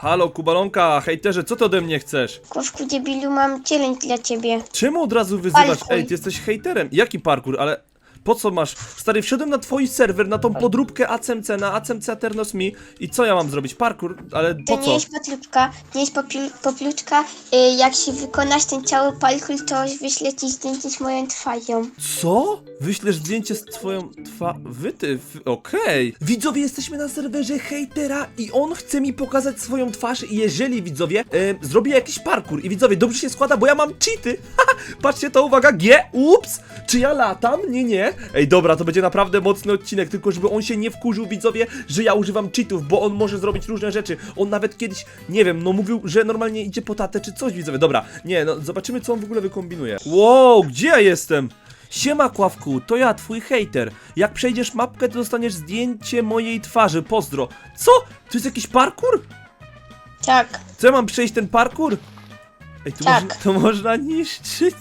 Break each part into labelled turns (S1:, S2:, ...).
S1: Halo, Kubalonka, hejterze, co ty ode mnie chcesz?
S2: Kowku debilu, mam challenge dla ciebie.
S1: Czemu od razu wyzywasz?
S2: Parkour.
S1: Ej, ty jesteś hejterem. Jaki parkour? Ale po co masz? Stary, wszedłem na twój serwer, na tą podróbkę ACMC, na ACMC Aternos Mi i co ja mam zrobić? Parkour? Ale
S2: To
S1: po
S2: nie
S1: co?
S2: jest potróbka, nie jest popiu- popluczka. Y, jak się wykonasz ten cały parkour, to wyślę ci zdjęcie z moją twarzą.
S1: Co? Wyślesz zdjęcie z twoją twa... Wyty... w- Okej. Widzowie, jesteśmy na serwerze hejtera i on chce mi pokazać swoją twarz i jeżeli, widzowie, e, zrobię jakiś parkour i widzowie, dobrze się składa, bo ja mam cheaty. Haha, Patrzcie to, uwaga, G, ups! Czy ja latam? Nie, nie. Ej, dobra, to będzie naprawdę mocny odcinek, tylko żeby on się nie wkurzył, widzowie, że ja używam cheatów, bo on może zrobić różne rzeczy. On nawet kiedyś, nie wiem, no mówił, że normalnie idzie po tatę czy coś, widzowie. Dobra, nie, no zobaczymy, co on w ogóle wykombinuje. Wow, gdzie ja jestem? Siema Kławku, to ja, twój hejter. Jak przejdziesz mapkę, to dostaniesz zdjęcie mojej twarzy, pozdro. Co? To jest jakiś parkour?
S2: Tak.
S1: Co ja mam przejść ten parkour? Ej, to,
S2: Tak.
S1: można, to można niszczyć.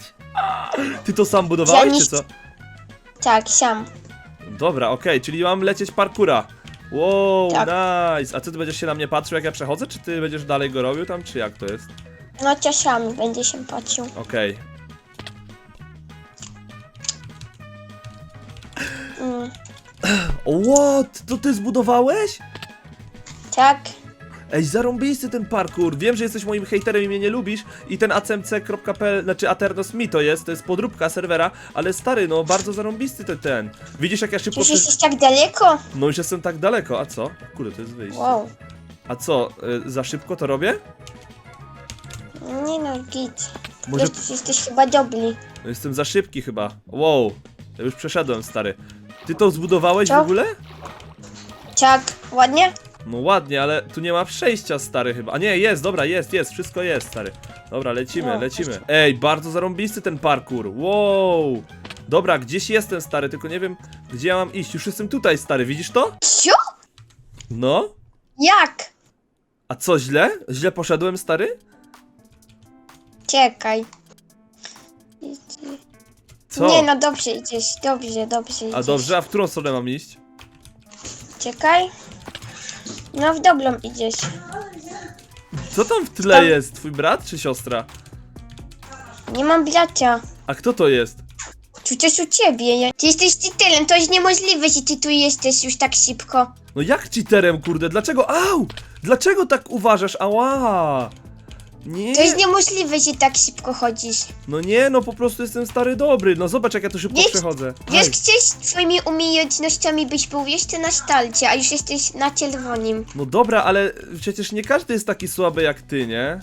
S1: Ty to sam budowałeś, czy co?
S2: Tak, sam.
S1: Dobra, okej, czyli mam lecieć parkura. Wow,
S2: Tak.
S1: nice. A ty, będziesz się na mnie patrzył, jak ja przechodzę, czy ty będziesz dalej go robił tam, czy jak to jest?
S2: No ciosami będzie się patrzył.
S1: Okej.
S2: Mm.
S1: What? To ty zbudowałeś?
S2: Tak.
S1: Ej, zarąbisty ten parkour. Wiem, że jesteś moim hejterem i mnie nie lubisz. I ten acmc.pl, znaczy Aternos Mi to jest, to jest podróbka serwera, ale stary, no bardzo zarąbisty ten ten. Widzisz jak ja szybko...
S2: Już jesteś tak daleko?
S1: No już jestem tak daleko, a co? Kurde, to jest wyjście.
S2: Wow.
S1: A co, y, za szybko to robię?
S2: Nie no, git.
S1: Może
S2: Już jesteś chyba dobry.
S1: jestem za szybki chyba. Wow, ja już przeszedłem, stary. Ty to zbudowałeś w
S2: Co?
S1: ogóle?
S2: Tak. Ładnie?
S1: No ładnie, ale tu nie ma przejścia, stary chyba. A nie, jest, dobra, jest, jest, wszystko jest, stary. Dobra, lecimy,
S2: No,
S1: lecimy. Ej, bardzo zarąbisty ten parkour. Wow. Dobra, gdzieś jestem, stary, tylko nie wiem, gdzie ja mam iść. Już jestem tutaj, stary, widzisz to?
S2: Co?
S1: No?
S2: Jak?
S1: A co, źle? Źle poszedłem, stary?
S2: Czekaj.
S1: Co?
S2: Nie no, dobrze idziesz, dobrze, dobrze idziesz.
S1: A dobrze, a w którą stronę mam iść?
S2: Czekaj. No w dobrą idziesz.
S1: Co tam w tle
S2: Tam-
S1: jest? Twój brat czy siostra?
S2: Nie mam bracia.
S1: A kto to jest?
S2: Przecież u ciebie. ja- Ty jesteś titelem, to jest niemożliwe, że ty tu jesteś już tak szybko.
S1: No jak cheaterem, kurde? Dlaczego? Au! Dlaczego tak uważasz? Ała! Nie.
S2: To jest niemożliwe, że tak szybko chodzisz.
S1: No nie, no po prostu jestem stary dobry. No zobacz jak ja tu szybko
S2: Wiesz-
S1: przechodzę.
S2: Wiesz,
S1: Aj.
S2: gdzieś twoimi umiejętnościami byś był jeszcze na sztalcie, a już jesteś na czerwonym.
S1: No dobra, ale przecież nie każdy jest taki słaby jak ty, nie?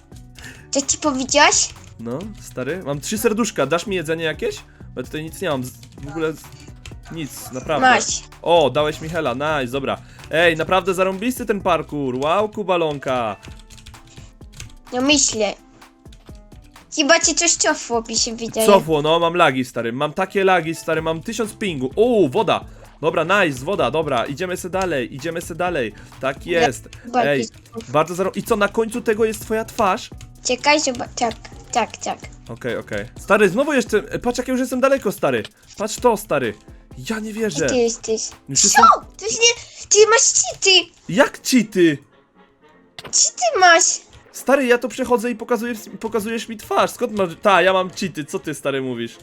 S2: Co ci powiedziałaś?
S1: No, stary, mam trzy serduszka, dasz mi jedzenie jakieś? Bo ja tutaj nic nie mam, z- w ogóle z- nic, naprawdę.
S2: Masz.
S1: O, dałeś mi hela, nice, dobra. Ej, naprawdę zarąbisty ten parkour, wow, kubalonka.
S2: No myślę. Chyba ci coś cofło, mi się wydaje.
S1: Cofło, no, mam lagi, stary, mam takie lagi, stary, mam tysiąc pingu. O, woda. Dobra, nice, woda, dobra, idziemy se dalej, idziemy se dalej. Tak jest.
S2: bardziej
S1: Ej, bardzo zarą... I co, na końcu tego jest twoja twarz?
S2: Czekaj, zobacz. Tak, tak, tak.
S1: Okej, okej. Stary, znowu jeszcze. e, Patrz, jak ja już jestem daleko, stary. Patrz to, stary. Ja nie wierzę.
S2: Ty jesteś?
S1: Już
S2: Co?
S1: jestem...
S2: To jest nie... Ty masz cheaty!
S1: Jak cheaty?
S2: Co ty masz?
S1: Stary, ja to przechodzę i pokazujesz, pokazujesz mi twarz. Skąd masz. Ta, ja mam cheaty. Co ty, stary, mówisz?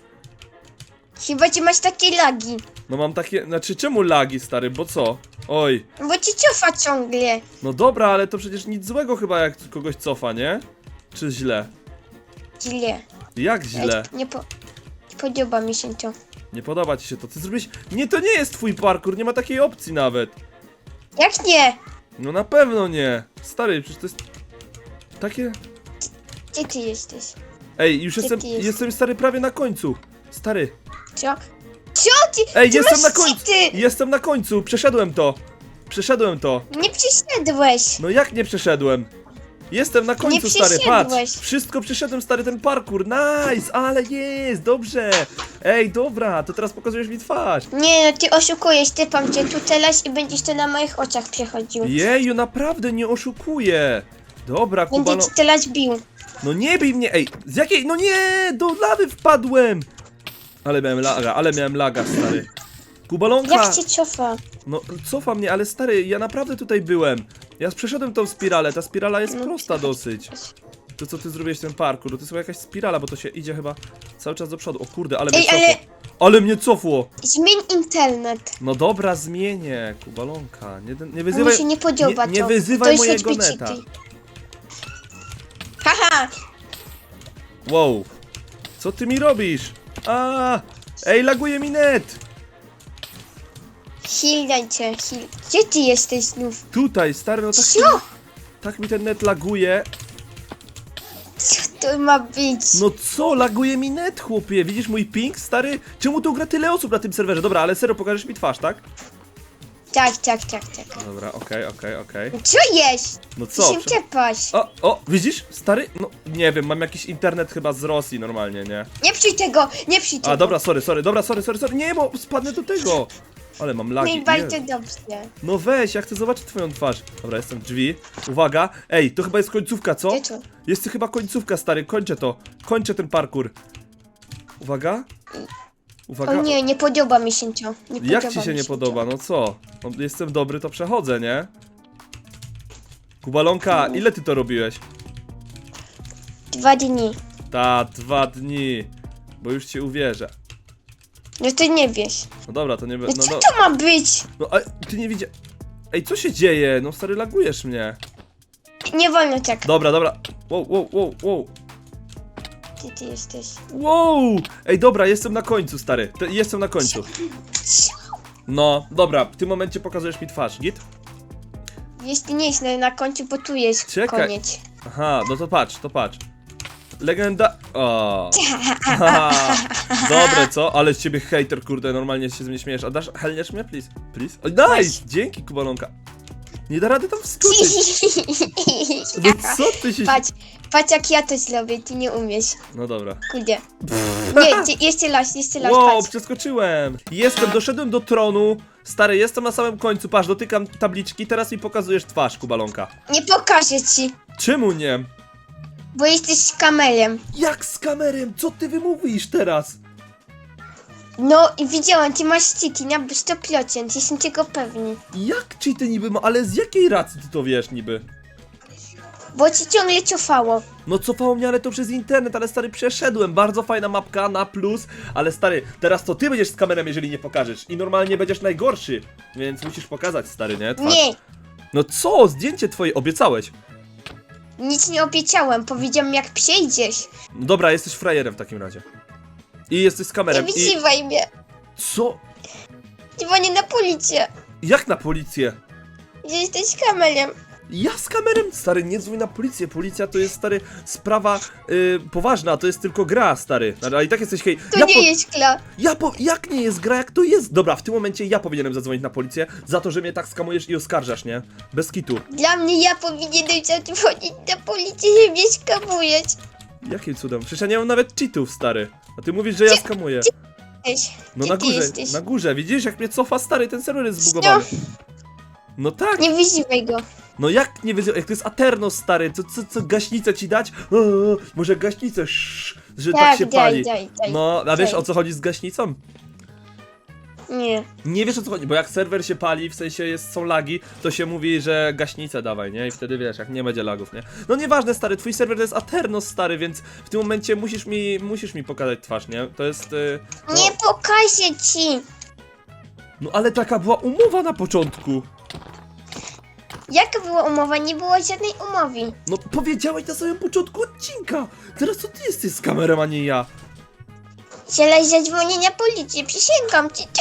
S2: Chyba ci masz takie lagi.
S1: No mam takie. Znaczy, czemu lagi, stary? Bo co? Oj.
S2: Bo ci cofa ciągle.
S1: No dobra, ale to przecież nic złego chyba, jak kogoś cofa, nie? Czy źle?
S2: Źle.
S1: Jak źle?
S2: Nie, po... nie podoba mi się to.
S1: Nie podoba ci się to. Ty zrobiłeś. Nie, to nie jest twój parkour, nie ma takiej opcji nawet.
S2: Jak nie?
S1: No na pewno nie. Stary, przecież to jest. Takie.
S2: Gdzie ty jesteś?
S1: Ej, już
S2: Gdzie
S1: jestem,
S2: ty jesteś?
S1: jestem stary prawie na końcu. Stary.
S2: Co? Co ty?
S1: Ej,
S2: ty
S1: jestem
S2: masz
S1: na końcu.
S2: cheaty!
S1: Jestem na końcu, przeszedłem to. Przeszedłem to.
S2: Nie przyszedłeś.
S1: No jak nie przeszedłem? Jestem na końcu, stary, patrz.
S2: przeszedłeś.
S1: Wszystko przeszedłem, stary, ten parkour. Nice, ale jest, dobrze. Ej, dobra, to teraz pokazujesz mi twarz.
S2: Nie no, ty oszukujesz, typam cię tu teraz i będziesz to na moich oczach przechodził.
S1: Jeju, naprawdę nie oszukuję. Dobra,
S2: Będę
S1: Kubano.
S2: ci teraz bił.
S1: No nie bij mnie, ej, z jakiej, no nie, do lawy wpadłem. Ale miałem laga, ale miałem laga, stary. Kubalonka.
S2: Jak cię cofa?
S1: No, cofa mnie, ale stary, ja naprawdę tutaj byłem. Ja przeszedłem tą spiralę, ta spirala jest
S2: No,
S1: prosta
S2: przechodź.
S1: dosyć. To co ty zrobiłeś ten parkour, no to jest chyba jakaś spirala, bo to się idzie chyba cały czas do przodu. O kurde, ale mnie
S2: Ej,
S1: cofło.
S2: ale-
S1: Ale mnie cofło!
S2: Zmień internet.
S1: No dobra, zmienię, kubalonka. Nie, nie wyzywaj...
S2: mi się nie podoba
S1: nie, nie
S2: to.
S1: wyzywaj
S2: to jest
S1: mojego neta. Wow. Co ty mi robisz? A, Ej, laguje mi net!
S2: Heal dajcie, heal. Gdzie ty jesteś znów?
S1: Tutaj, stary, no tak,
S2: Co?
S1: tak mi ten net laguje.
S2: Co to ma być?
S1: No co, laguje mi net, chłopie. Widzisz mój ping, stary? Czemu tu gra tyle osób na tym serwerze? Dobra, ale serio, pokażesz mi twarz, tak?
S2: Tak, tak, tak, tak.
S1: Dobra, okej, okej, okej.
S2: Co jest?
S1: No
S2: Ty
S1: co?
S2: się
S1: prze-
S2: czepasz.
S1: O, o, widzisz? Stary? No, nie wiem, mam jakiś internet chyba z Rosji normalnie, nie?
S2: Nie psuj tego, nie psuj tego.
S1: A, dobra, sorry, sorry, dobra, sorry, sorry, sorry. Nie, bo spadnę do tego. Ale mam
S2: No
S1: lagi.
S2: bardzo
S1: Jezu.
S2: dobrze.
S1: No weź, ja chcę zobaczyć twoją twarz. Dobra, jestem w drzwi. Uwaga. Ej, to chyba jest końcówka, co?
S2: Gdzie to?
S1: Jest to chyba końcówka, stary. Kończę to. Kończę ten parkour. Uwaga. Uwaga.
S2: O nie, nie podoba mi się to. Nie
S1: Jak
S2: podoba
S1: ci się
S2: mi
S1: nie podoba? No co? No, jestem dobry, to przechodzę, nie? Kubalonka, ile ty to robiłeś?
S2: Dwa dni.
S1: Ta, dwa dni. Bo już ci uwierzę.
S2: No to nie wiesz.
S1: No dobra, to nie
S2: No
S1: będzie. No,
S2: co
S1: no,
S2: to ma być?
S1: no a ty nie widziałeś. Ej, co się dzieje? No stary, lagujesz mnie.
S2: Nie wolno tak.
S1: Dobra, dobra. Wow, wow, wow, wow.
S2: Gdzie ty jesteś?
S1: Wow! Ej, dobra, jestem na końcu, stary. Te- Jestem na końcu. No, dobra, w tym momencie pokazujesz mi twarz, git?
S2: Jeśli nie jest na, na końcu, bo tu jest
S1: Czekaj.
S2: koniec.
S1: Aha, no to patrz, to patrz. Legenda... O. Haha. Dobre, co? Ale z ciebie hater, kurde, normalnie się z mnie śmiejesz. A dasz, helniesz mnie, please? Please? O, nice! Dzięki, Kubalonka. Nie da rady tam wskoczyć. No co ty się...
S2: patrz, patrz jak ja to zrobię, ty nie umiesz.
S1: No dobra.
S2: Kurde. Nie, gdzie- jeszcze las, jeszcze las,
S1: Wow,
S2: patrz.
S1: przeskoczyłem! Jestem, doszedłem do tronu. Stary, jestem na samym końcu, patrz, dotykam tabliczki, teraz mi pokazujesz twarz, Kubalonka.
S2: Nie pokażę ci,
S1: Czemu nie?
S2: bo jesteś kamerem.
S1: Jak z kamerem? Co ty wymówisz teraz?
S2: No i widziałam, ty masz styki na 100%, jestem tego pewny.
S1: Jak ci ty niby ma, ale z jakiej racji ty to wiesz niby?
S2: Bo ci ciągle cofało.
S1: No cofało mnie, ale to przez internet, ale stary, przeszedłem. Bardzo fajna mapka na plus, ale stary, teraz to ty będziesz z kamerem, jeżeli nie pokażesz. I normalnie będziesz najgorszy, więc musisz pokazać, stary, nie? Twarz.
S2: Nie,
S1: No co? Zdjęcie twoje obiecałeś.
S2: nic nie obiecałem, powiedziałem jak przyjdziesz.
S1: No dobra, jesteś frajerem w takim razie. I jesteś z
S2: Nie
S1: kamerem. I...
S2: wyzywaj mnie.
S1: Co?
S2: Dzwonię na policję,
S1: Jak na policję?
S2: że jesteś kamerem.
S1: Ja z kamerem? Stary, nie dzwoń na policję. Policja to jest, stary, sprawa y, poważna, to jest tylko gra, stary. Ale i tak jesteś hej.
S2: To
S1: ja
S2: nie
S1: po-
S2: jest kla.
S1: Ja po... Jak nie jest gra, jak to jest? Dobra, w tym momencie ja powinienem zadzwonić na policję za to, że mnie tak skamujesz i oskarżasz, nie? Bez kitu.
S2: Dla mnie ja powinienem zadzwonić na policję, że mnie skamujesz.
S1: Jakim cudem? Przecież ja nie mam nawet cheatów, stary. A ty mówisz, że ja skamuję.
S2: Cześć.
S1: No
S2: Gdzie
S1: na
S2: ty
S1: górze,
S2: jesteś?
S1: na górze. Widzisz, jak mnie cofa, stary, ten serwer jest zbugowany. No tak.
S2: Nie wyzywaj go.
S1: No jak nie wyzywaj, jak to jest Aternos, stary, co, co, co gaśnicę ci dać? Eee, może gaśnicę, sz, że tak,
S2: Tak,
S1: się
S2: daj,
S1: pali.
S2: daj, daj.
S1: No, a wiesz
S2: daj.
S1: o co chodzi z gaśnicą?
S2: Nie.
S1: Nie wiesz o co chodzi, bo jak serwer się pali, w sensie jest, są lagi, to się mówi, że gaśnicę dawaj, nie? I wtedy wiesz, jak nie będzie lagów, nie? No nieważne, stary, twój serwer to jest Aternos, stary, więc w tym momencie musisz mi, musisz mi pokazać twarz, nie? To jest... y, No,
S2: Nie pokażę ci.
S1: no ale taka była umowa na początku.
S2: Jaka była umowa? Nie było żadnej umowy.
S1: No powiedziałeś na samym początku odcinka. Teraz to ty jesteś z kamerą, a nie ja.
S2: Zielaj zadzwonię na policję, przysięgam ci.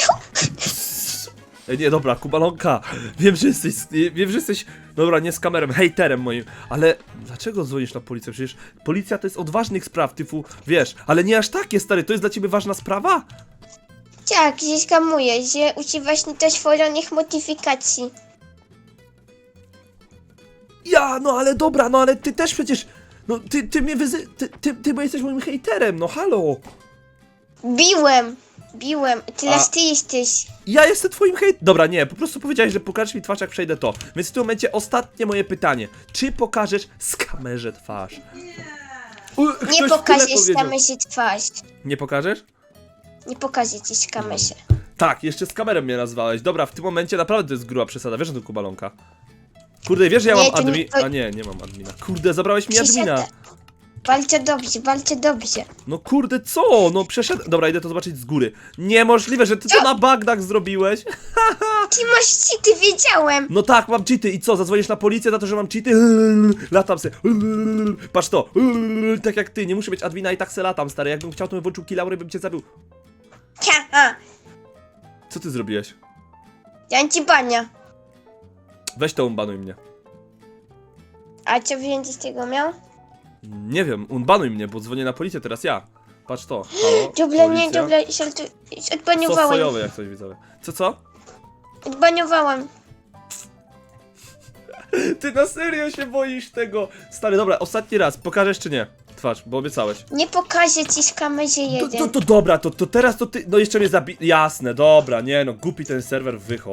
S1: Ej, nie, dobra, Kubalonka, wiem, że jesteś, wiem, że jesteś, dobra, nie z kamerem, hejterem moim, ale dlaczego dzwonisz na policję? Przecież policja to jest od ważnych spraw, typu, wiesz, ale nie aż takie, stary, to jest dla ciebie ważna sprawa?
S2: Tak, że skamuję, że używasz nietośwolonych modyfikacji.
S1: Ja, no ale dobra, no ale ty też przecież, no ty, ty mnie wyzy... ty, ty, ty bo jesteś moim hejterem, no halo.
S2: Biłem, biłem, teraz
S1: A-
S2: ty jesteś.
S1: Ja jestem twoim hejt... Dobra, nie, po prostu powiedziałeś, że pokażesz mi twarz, jak przejdę to. Więc w tym momencie ostatnie moje pytanie. Czy pokażesz z kamerze twarz? U, ktoś
S2: Nie
S1: tyle
S2: pokażesz
S1: powiedział.
S2: kamerze twarz.
S1: Nie pokażesz?
S2: Nie pokażę ci z kamerze.
S1: Tak, jeszcze z kamerą mnie nazwałeś. Dobra, w tym momencie naprawdę to jest gruba przesada. Wiesz o tym kubalonka? Kurde, wiesz, że ja
S2: Nie,
S1: mam
S2: to nie-
S1: admin...
S2: to-
S1: A nie, nie mam admina. Kurde, zabrałeś mi admina.
S2: Walcie dobrze, walcie dobrze.
S1: No kurde, co? No przeszedł... Dobra, idę to zobaczyć z góry. Niemożliwe, że ty to na bagdach zrobiłeś.
S2: Ty masz cheaty, wiedziałem.
S1: No tak, mam cheaty i co? Zadzwonisz na policję za to, że mam cheaty? Latam se. Patrz to. Tak jak ty, nie muszę mieć admina i tak se latam, stary. Jakbym chciał, to bym włączył kilaury, bym cię zabił. Co ty zrobiłeś?
S2: ja ci bania.
S1: Weź to unbanuj mnie.
S2: A co więcej z tego miał?
S1: Nie wiem, unbanuj mnie, bo dzwonię na policję teraz ja. Patrz to. Halo,
S2: Dobra, nie,
S1: policja?
S2: dobra, szaltu...
S1: Sos sojowy jak coś widzowie. Co, co?
S2: Odbaniowałem.
S1: Ty na serio się boisz tego? Stary, dobra, ostatni raz. Pokażesz czy nie? Twarz, bo obiecałeś.
S2: Nie pokażę ci z kamerze
S1: To,
S2: jeden.
S1: to, to dobra, to, to teraz to ty, no jeszcze mnie zabi... Jasne, dobra, nie no, głupi ten serwer, wychodzę.